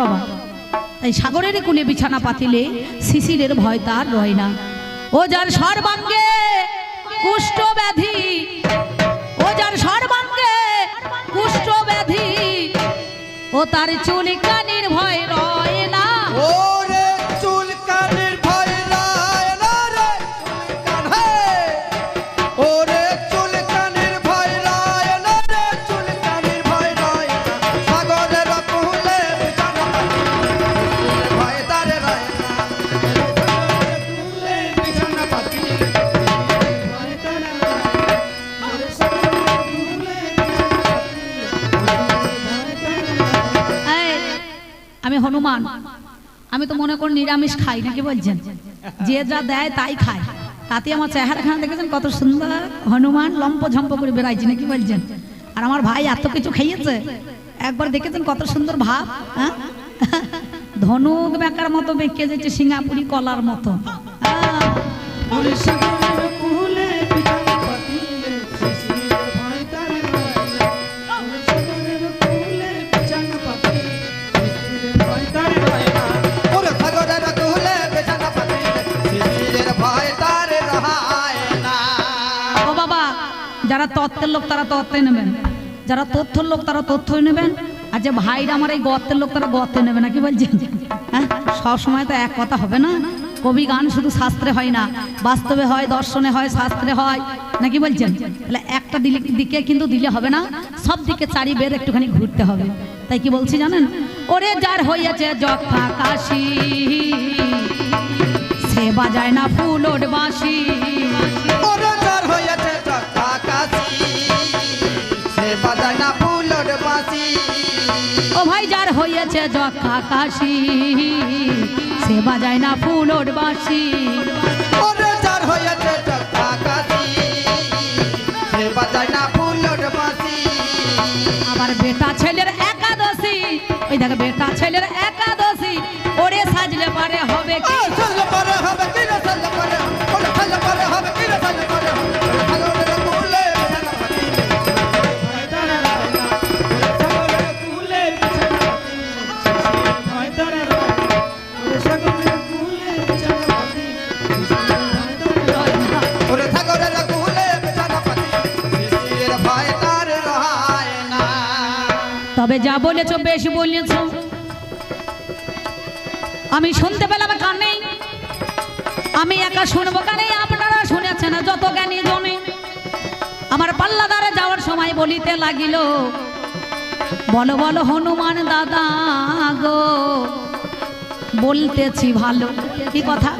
বাবা, এই সাগরের কুলে বিছানা পাতিলে শিশিরের ভয় তার রয় না। ও যার সর্বাঙ্গে কুষ্ঠ ব্যাধি, ও যার সর্বাঙ্গে কুষ্ঠ ব্যাধি, ও তার চুল কানির ভয় রয় না। ওরে হনুমান আমি তো মনে করি নিরামিষ খাই, নাকি বলছেন? যে যা দেয় তাই খায়। তাতে আমার চেহারাখানা দেখেছেন কত সুন্দর হনুমান লম্প ঝম্প করে বেড়াইছি, নাকি বলছেন? আর আমার ভাই এত কিছু খাইয়েছে একবার দেখেছেন কত সুন্দর ভাব হ্যাঁ? ধনুক বেকার মতো বেঁকে যাচ্ছে সিঙ্গাপুরি কলার মতো। হ্যাঁ। তত্ত্বের লোক তারা তত্ত্বে নেবেন। যারা তথ্যর লোক তারা তথ্যই নেবেন। আর যে ভাইরা আমার এই গর্তের লোক তারা গর্তে নেবে না, কি বলছেন? হ্যাঁ? সবসময় তো এক কথা হবে না? কবি গান শুধু শাস্ত্রে হয় না, বাস্তবে হয়, দর্শনে হয়, শাস্ত্রে হয় নাকি বলছেন? তাহলে একটা দিকে কিন্তু দিলে হবে না, সব দিকে চারি বের একটুখানি ঘুরতে হবে। তাই কি বলছি জানেন? ওরে যার হইয়াছে যক্ষা কাশি, সে বাজায় না ফুল ওর বাঁশি। ওরে যার কাশি সে ফুলর বাঁশি ও ভাই যার হইয়াছে যক্ষা কাশি সে বাজায় না ফুল ওর বাঁশি ওরে যার হয়েছে চক্কা কাশি সে বাজায় না ফুলর বাঁশি আমার বেটা ছেলের একাদশী ওই দেখ বেটা ছেলের একাদশী ওরে সাজলে পারে হবে কি? সাজলে পরে হবে যা বলেছ, বেশ বলেছ। আমি শুনতে পেলাম কানে। আমি একা শুনব কানে, আপনারা শুনেছেন, যত জ্ঞানী জনে। আমার পাল্লাদারে যাওয়ার সময় বলিতে লাগিল, বলো বলো, হনুমান দাদা গো, বলতেছি ভালো। কি কথা?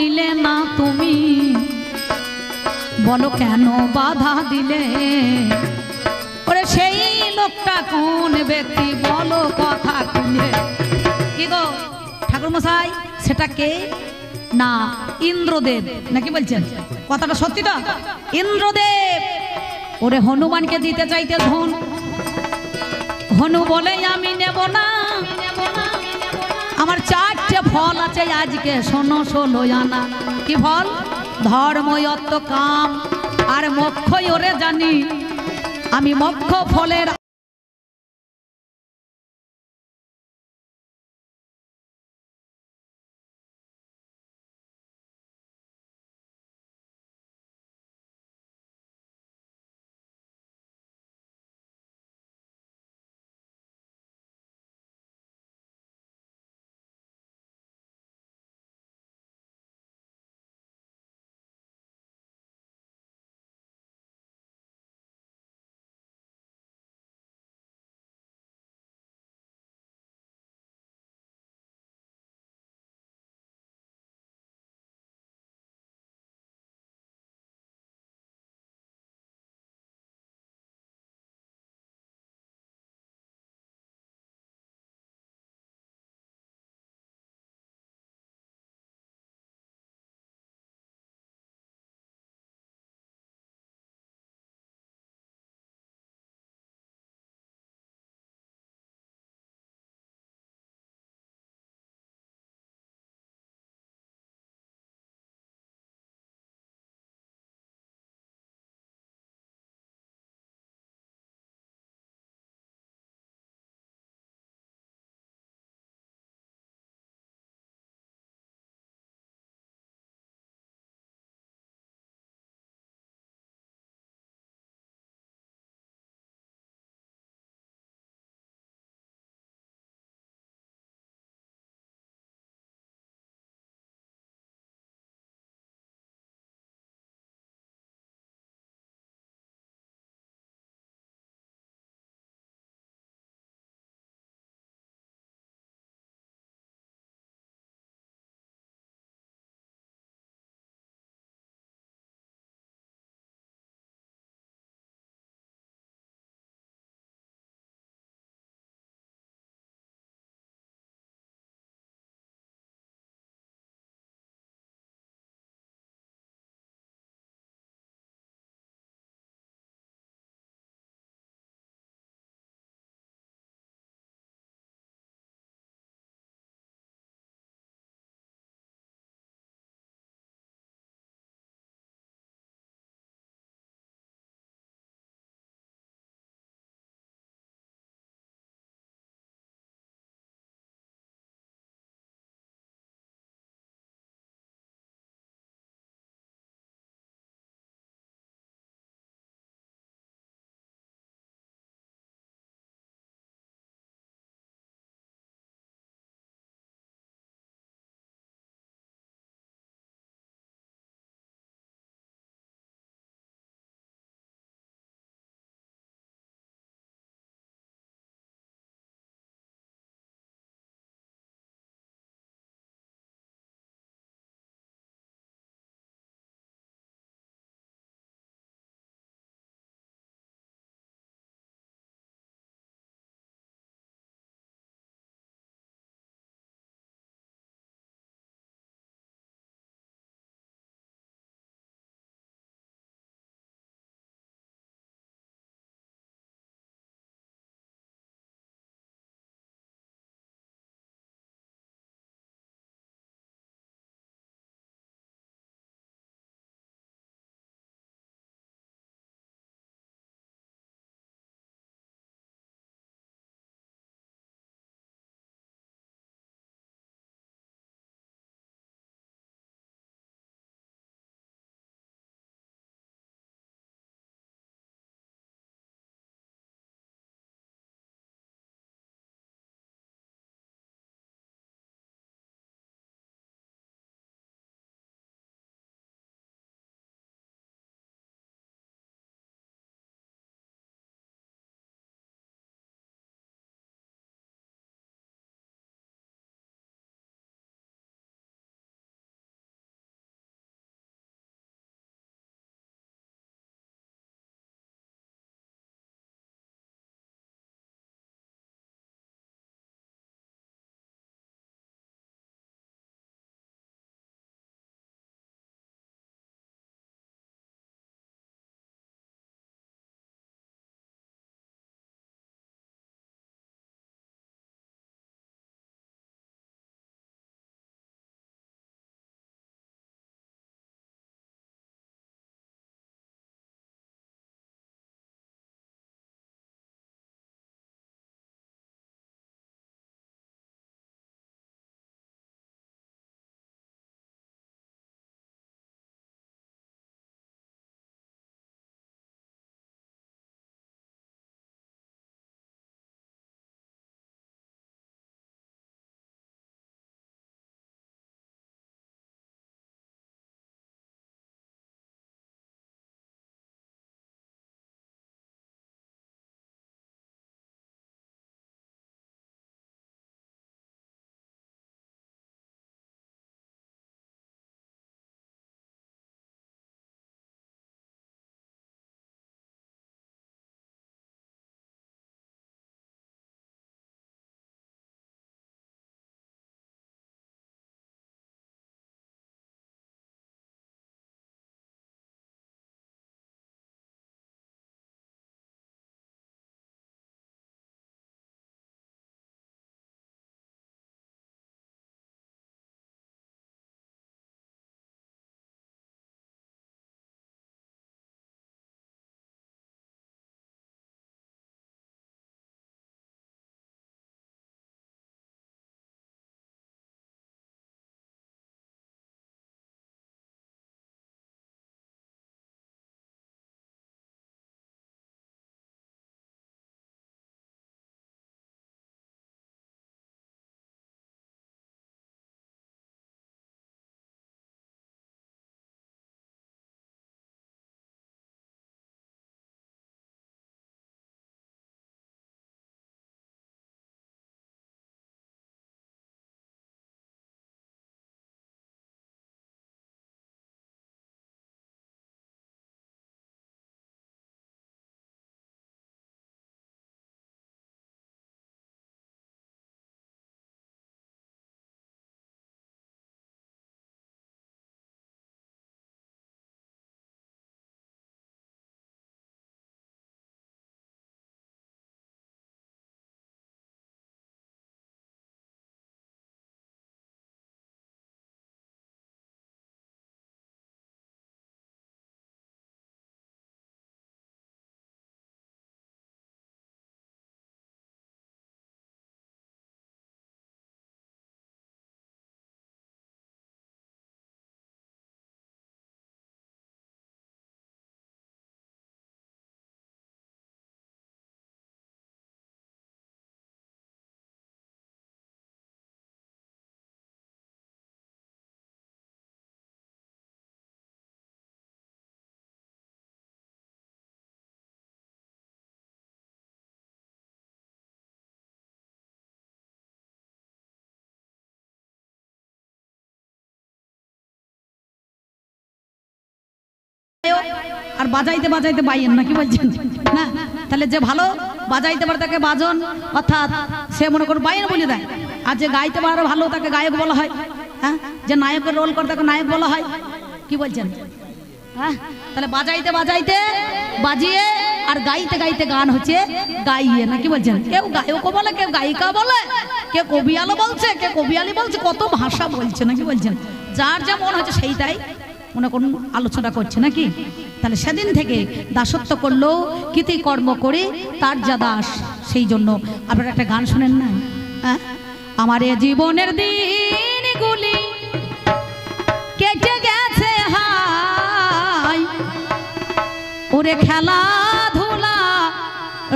নিলে না তুমি? বলো কেন বাধা দিলে? ওরে সেই লোকটা কোন ব্যক্তি? বলো কথা খুলে। কি গো, ঠাকুর মশাই, সেটা কে? না, ইন্দ্রদেব। নাকি বলছেন? কথাটা সত্যি তো? ইন্দ্রদেব! ওরে হনুমানকে দিতে চাইতে ধন। হনু বলে, আমি নেব না। ফল আছে আজকে? শোনো শোনো আনা কি ফল? ধর্ময়ত্ত কাম। আর মক্ষই ওরে জানি। আমি মক্ষ ফলের আর বাজাইতে বাজাইতে বাইয়েন না কি বলছেন? না, তাহলে যে ভালো, বাজাইতে পারে তাকে বাজন, অর্থাৎ সে মনে করো বাইন বলে দেয়। আর যে গাইতে পারে ভালো, তাকে গায়ক বলা হয় হ্যাঁ? যে নায়কের রোল করে তাকে নায়ক বলা হয়, কি বলছেন? হ্যাঁ? তাহলে বাজাইতে বাজাইতে বাজিয়ে আর গাইতে গাইতে গান হচ্ছে গাইয়ে না কি বলছেন? কেউ গায়কও বলে, কেউ গায়িকা বলে, কেউ কবিয়ালো বলছে, কেউ কবিয়ালি বলছে, কত ভাষা বলছে, নাকি বলছেন? যার যা মন হচ্ছে সেইটাই মনে করুন, আলোচনা করছে নাকি? তাহলে সেদিন থেকে দাসত্ব করলেও কৃতি কর্ম করে তার যা দাস, সেই জন্য। আপনারা একটা গান শোনেন না? হ্যাঁ? আমার এ জীবনের দিনগুলি কেটে গেছে হাই ওরে খেলাধুলা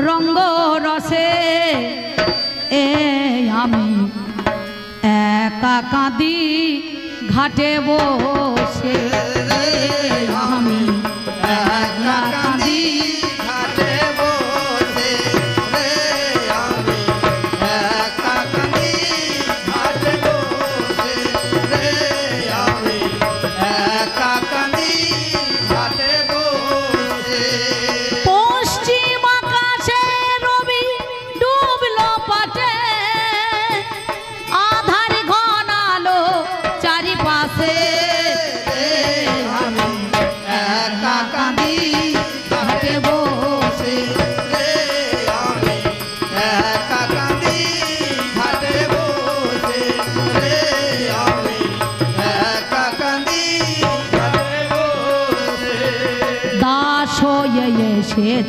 রঙ্গ রসে, এ আমি একা কাঁদি ঘাটে বসে।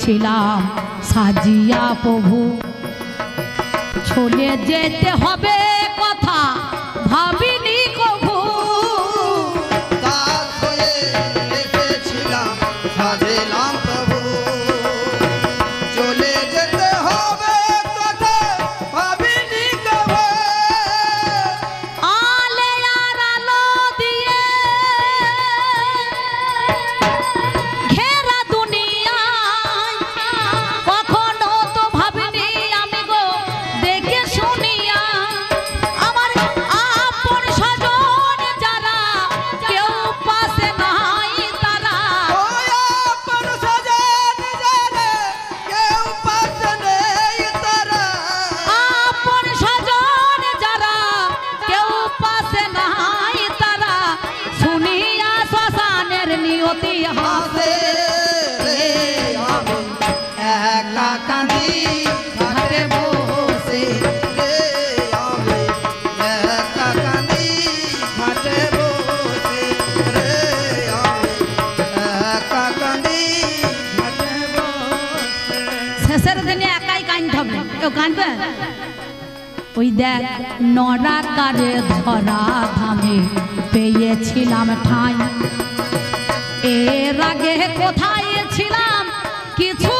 এসেছিলাম সাজিয়া প্রভু চলে যেতে হবে ওই দেখ নরাকারে ধরা ধামে পেয়েছিলাম ঠাই। এর আগে কোথায় ছিলাম? কিছু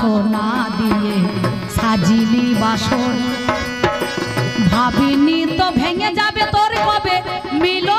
বাসনা দিয়ে সাজিলি বাসন। ভাবিনি তো ভেঙে যাবে তোর কবে? মিলন বা